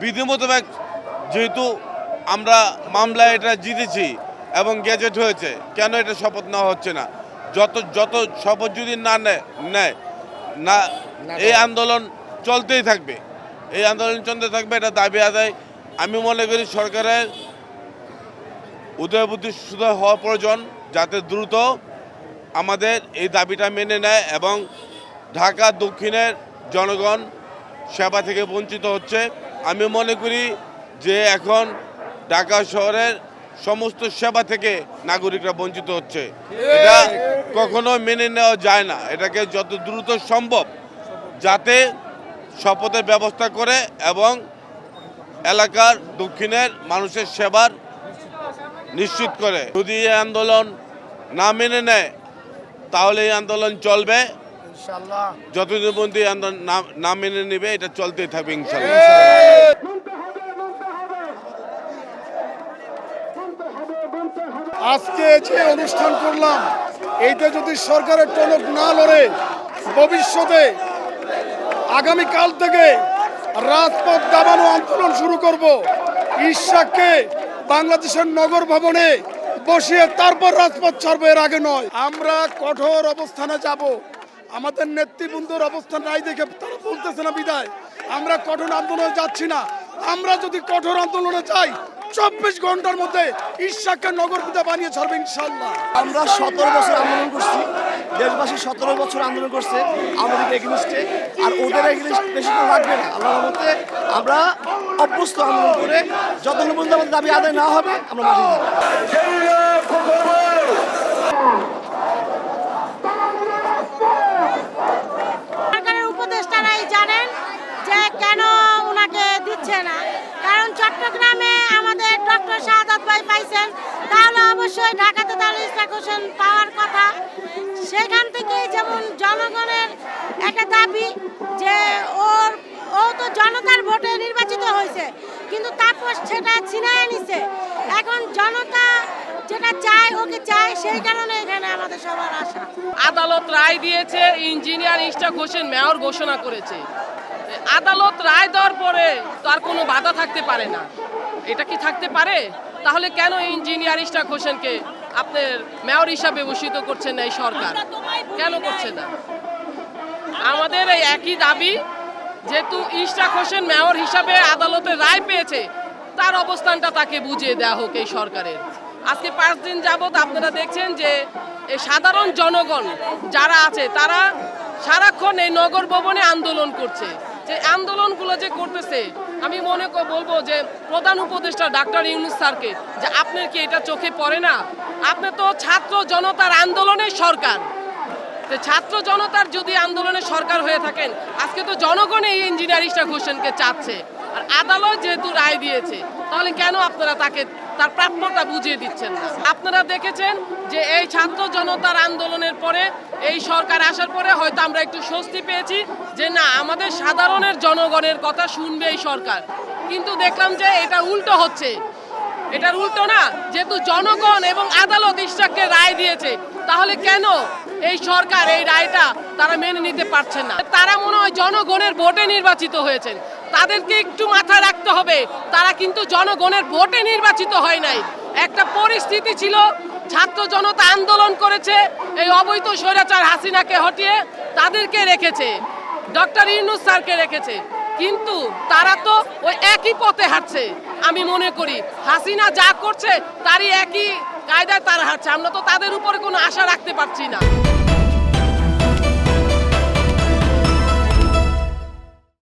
বিধি মোতাবেক যেহেতু আমরা মামলায় এটা জিতেছি এবং গেজেট হয়েছে কেন এটা শপথ নেওয়া হচ্ছে না? যত যত শপথ যদি না নেয় নেয় না এই আন্দোলন চলতেই থাকবে। এই আন্দোলন চলতে থাকবে এটা দাবি আদায়। আমি মনে করি সরকারের উদয় বুদ্ধি সুদয় হওয়া প্রয়োজন যাতে দ্রুত আমাদের এই দাবিটা মেনে নেয় এবং ঢাকা দক্ষিণের জনগণ সেবা থেকে বঞ্চিত হচ্ছে। আমি মনে করি যে এখন ঢাকা শহরের সমস্ত সেবা থেকে নাগরিকরা বঞ্চিত হচ্ছে। এটা কখনো মেনে নেওয়া যায় না। এটাকে যত দ্রুত সম্ভব যাতে শপথের ব্যবস্থা করে এবং এলাকার দক্ষিণের মানুষের সেবার নিশ্চিত করে। যদি এই আন্দোলন না মেনে নেয় তাহলে এই আন্দোলন চলবে। ইনশাআল্লাহ। যতদিন পর্যন্ত এই আন্দোলন না- মেনে নেবে এটা চলতেই থাকবে ইনশাল্লাহ আজকে যে অনুষ্ঠান করলাম এইটা যদি সরকারের টনক না লড়ে ভবিষ্যতে আগামীকাল থেকে রাজপথ দাবানো আন্দোলন শুরু করব। ঈশাককে বাংলাদেশের নগর ভবনে বসিয়ে তারপর রাজপথ ছাড়বো, এর আগে নয়। আমরা কঠোর অবস্থানে যাব। আমাদের নেতৃবৃন্দর অবস্থান নাই দেখে তারা বলতেছে না বিদায়। আমরা কঠোর আন্দোলনে যাচ্ছি না। আমরা যদি কঠোর আন্দোলনে যাই, চব্বিশ ঘণ্টার মধ্যে ঈশ্বাকে নগর পিতা বানিয়ে ছাড়বে ইনশাল্লাহ আমরা সতেরো বছর আন্দোলন করছি। দেশবাসী সতেরো বছর আন্দোলন করছে আমাদের এগেনিস্টে, আর ওদের এগেনিস্ট বেশি তো লাগবে না। আল্লাহর মতে আমরা অভ্যস্ত আন্দোলন করে যতক্ষণ পর্যন্ত আমাদের দাবি আদায় না হবে, আমরা মাঠে উপদেষ্টারাই চট্টগ্রামে আমাদের ডক্টর শাহাদাত ভাই পাইছেন তাহলে অবশ্যই ঢাকাতে ইসরাক হোসেন পাওয়ার কথা। সেখান থেকে যেমন জনগণের একটা দাবি যে ওর ও তো জনতার ভোটে নির্বাচিত হয়েছে, কিন্তু তারপর সেটা ছিনায় নিছে। এখন জনতা যেটা চায়, ওকে চায়, সেই কারণে এখানে আমাদের সবার আশা। আদালত রায় দিয়েছে, ইঞ্জিনিয়ার ইস্টাক হোসেন মেয়র ঘোষণা করেছে। আদালত রায় দেওয়ার পরে তার কোনো বাধা থাকতে পারে না। এটা কি থাকতে পারে? তাহলে কেন ইঞ্জিনিয়ার ইস্টাক হোসেনকে আপনার মেয়র হিসাবে ভূষিত করছেন না এই সরকার? কেন করছে না? আমাদের এই একই দাবি, যেহেতু ইশরাক হোসেন মেয়র হিসাবে আদালতে রায় পেয়েছে, তার অবস্থানটা তাকে বুঝিয়ে দেওয়া হোক এই সরকারের। আজকে পাঁচ দিন যাবৎ আপনারা দেখছেন যে সাধারণ জনগণ যারা আছে, তারা সারাক্ষণ এই নগর ভবনে আন্দোলন করছে। যে আন্দোলনগুলো যে করতেছে আমি মনে বলব যে প্রধান উপদেষ্টা ডাক্তার ইউনুস স্যারকে যে আপনার কি এটা চোখে পড়ে না? আপনি তো ছাত্র জনতার আন্দোলনের সরকার। ছাত্র জনতার যদি আন্দোলনের সরকার হয়ে থাকেন, আজকে তো জনগণ এই ইঞ্জিনিয়ার ঘোষণকে হোসেনকে চাচ্ছে। আর আদালত যেহেতু রায় দিয়েছে, তাহলে কেন আপনারা তাকে তার প্রাপ্যটা বুঝিয়ে দিচ্ছেন আপনারা দেখেছেন যে এই ছাত্র জনতার আন্দোলনের পরে, এই সরকার আসার পরে হয়তো আমরা একটু স্বস্তি পেয়েছি যে না, আমাদের সাধারণের জনগণের কথা শুনবে এই সরকার। কিন্তু দেখলাম যে এটা উল্টো হচ্ছে। এটার উল্টো না, যেহেতু জনগণ এবং আদালত ইশরাককে রায় দিয়েছে, তাহলে কেন এই সরকার এই রায়টা তারা মেনে নিতে পারছেন না? তারা মনে হয় জনগণের ভোটে নির্বাচিত হয়েছেন। তাদেরকে একটু মাথায় রাখতে হবে। তারা কিন্তু জনগণের ভোটে নির্বাচিত হয় নাই। একটা পরিস্থিতি ছিল, ছাত্র জনতা আন্দোলন করেছে, এই অবৈধ স্বৈরাচার হাসিনাকে হটিয়ে তাদেরকে রেখেছে, ডক্টর ইউনুস স্যারকে রেখেছে। কিন্তু তারা তো ওই একই পথে হাঁটছে, আমি মনে করি। হাসিনা যা করছে, তারই একই কায়দায় তারা হাঁটছে। আমরা তো তাদের উপরে কোনো আশা রাখতে পারছি না।